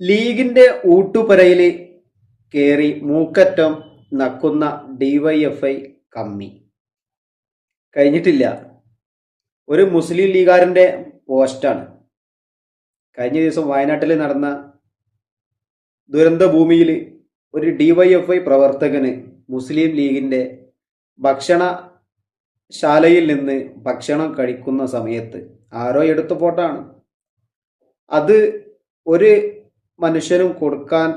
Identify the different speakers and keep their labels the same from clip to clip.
Speaker 1: ലീഗിന്റെ ഊട്ടുപുരയിൽ കേറി മൂക്കറ്റം നക്കുന്ന ഡിവൈഎഫ്ഐ കമ്മി. കഴിഞ്ഞിട്ടില്ല. ഒരു മുസ്ലിം ലീഗാരന്റെ പോസ്റ്റാണ്. കഴിഞ്ഞ ദിവസം വയനാട്ടിൽ നടന്ന ദുരന്ത ഭൂമിയിൽ ഒരു ഡിവൈഎഫ്ഐ പ്രവർത്തകന് മുസ്ലിം ലീഗിന്റെ ഭക്ഷണശാലയിൽ നിന്ന് ഭക്ഷണം കഴിക്കുന്ന സമയത്ത് ആരോ എടുത്ത ഫോട്ടാണ് അത് ഒരു മനുഷ്യനും കൊടുക്കാൻ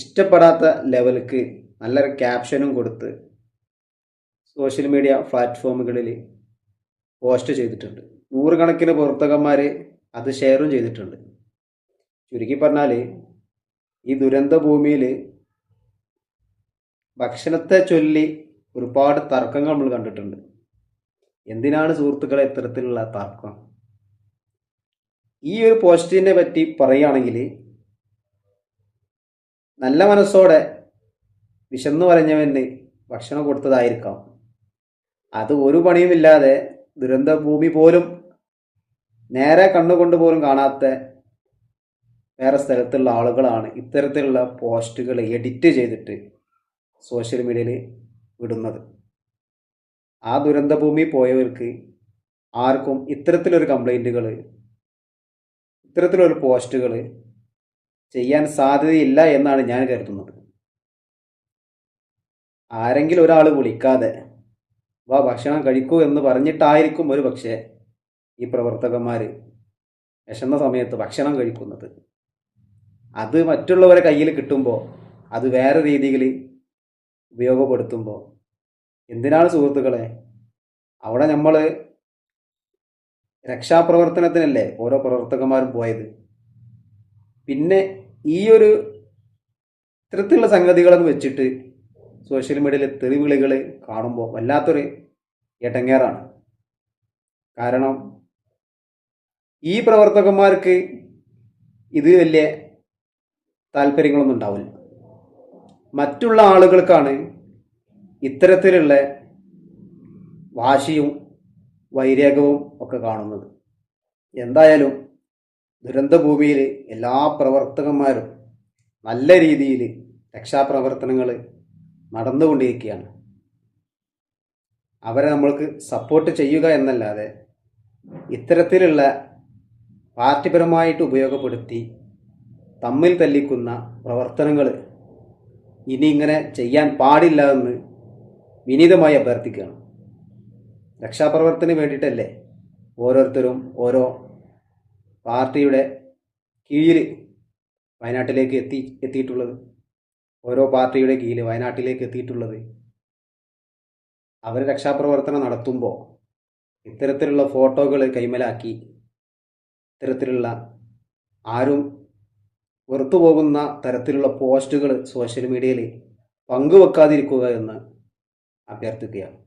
Speaker 1: ഇഷ്ടപ്പെടാത്ത ലെവലിക്ക് നല്ലൊരു ക്യാപ്ഷനും കൊടുത്ത് സോഷ്യൽ മീഡിയ പ്ലാറ്റ്ഫോമുകളിൽ പോസ്റ്റ് ചെയ്തിട്ടുണ്ട്. നൂറുകണക്കിന് പ്രവർത്തകന്മാർ അത് ഷെയറും ചെയ്തിട്ടുണ്ട്. ചുരുക്കി പറഞ്ഞാൽ ഈ ദുരന്ത ഭൂമിയിൽ ഭക്ഷണത്തെ ചൊല്ലി ഒരുപാട് തർക്കങ്ങൾ നമ്മൾ കണ്ടിട്ടുണ്ട്. എന്തിനാണ് സുഹൃത്തുക്കളെ ഇത്തരത്തിലുള്ള തർക്കം? ഈ ഒരു പോസ്റ്റിനെ പറ്റി പറയുകയാണെങ്കിൽ നല്ല മനസ്സോടെ വിശന്നു പറഞ്ഞവന് ഭക്ഷണം കൊടുത്തതായിരിക്കാം. അത് ഒരു പണിയുമില്ലാതെ ദുരന്ത ഭൂമി പോലും നേരെ കണ്ണുകൊണ്ട് പോലും കാണാത്ത വേറെ സ്ഥലത്തുള്ള ആളുകളാണ് ഇത്തരത്തിലുള്ള പോസ്റ്റുകൾ എഡിറ്റ് ചെയ്തിട്ട് സോഷ്യൽ മീഡിയയിൽ വിടുന്നത്. ആ ദുരന്ത ഭൂമി പോയവർക്ക് ആർക്കും ഇത്തരത്തിലൊരു കംപ്ലൈന്റുകൾ ഇത്തരത്തിലൊരു പോസ്റ്റുകൾ ചെയ്യാൻ സാധ്യതയില്ല എന്നാണ് ഞാൻ കരുതുന്നത്. ആരെങ്കിലും ഒരാൾ വിളിക്കാതെ വാ ഭക്ഷണം കഴിക്കൂ എന്ന് പറഞ്ഞിട്ടായിരിക്കും ഒരു പക്ഷേ ഈ പ്രവർത്തകന്മാർ വിശന്ന സമയത്ത് ഭക്ഷണം കഴിക്കുന്നത്. അത് മറ്റുള്ളവരെ കയ്യിൽ കിട്ടുമ്പോൾ അത് വേറെ രീതിയിൽ ഉപയോഗപ്പെടുത്തുമ്പോൾ എന്തിനാണ് സുഹൃത്തുക്കളെ അവിടെ നമ്മൾ രക്ഷാപ്രവർത്തനത്തിനല്ലേ ഓരോ പ്രവർത്തകന്മാരും പോയത്? പിന്നെ ഈ ഒരു ഇത്തരത്തിലുള്ള സംഗതികളൊക്കെ വെച്ചിട്ട് സോഷ്യൽ മീഡിയയിലെ തെറിവിളികൾ കാണുമ്പോൾ വല്ലാത്തൊരു ഏട്ടങ്ങേറാണ് കാരണം ഈ പ്രവർത്തകന്മാർക്ക് ഇത് വലിയ താല്പര്യങ്ങളൊന്നും ഉണ്ടാവില്ല. മറ്റുള്ള ആളുകൾക്കാണ് ഇത്തരത്തിലുള്ള വാശിയും വൈരാഗ്യവും ഒക്കെ കാണുന്നത്. എന്തായാലും ദുരന്തഭൂമിയിൽ എല്ലാ പ്രവർത്തകന്മാരും നല്ല രീതിയിൽ രക്ഷാപ്രവർത്തനങ്ങൾ നടന്നുകൊണ്ടിരിക്കുകയാണ്. അവരെ നമ്മൾക്ക് സപ്പോർട്ട് ചെയ്യുക എന്നല്ലാതെ ഇത്തരത്തിലുള്ള പാർട്ടിപരമായിട്ട് ഉപയോഗപ്പെടുത്തി തമ്മിൽ തല്ലിക്കുന്ന പ്രവർത്തനങ്ങൾ ഇനി ഇങ്ങനെ ചെയ്യാൻ പാടില്ല എന്ന് വിനീതമായി അഭ്യർത്ഥിക്കുകയാണ്. രക്ഷാപ്രവർത്തനത്തിന് വേണ്ടിയിട്ടല്ലേ ഓരോരുത്തരും ഓരോ പാർട്ടിയുടെ കീഴിൽ വയനാട്ടിലേക്ക് എത്തി എത്തിയിട്ടുള്ളത്. ഓരോ പാർട്ടിയുടെ കീഴിൽ വയനാട്ടിലേക്ക് എത്തിയിട്ടുള്ളത്. അവർ രക്ഷാപ്രവർത്തനം നടത്തുമ്പോൾ ഇത്തരത്തിലുള്ള ഫോട്ടോകൾ കൈമലാക്കി ഇത്തരത്തിലുള്ള ആരും വെറുത്തു പോകുന്ന തരത്തിലുള്ള പോസ്റ്റുകൾ സോഷ്യൽ മീഡിയയിൽ പങ്കുവെക്കാതിരിക്കുക എന്ന് അഭ്യർത്ഥിക്കുകയാണ്.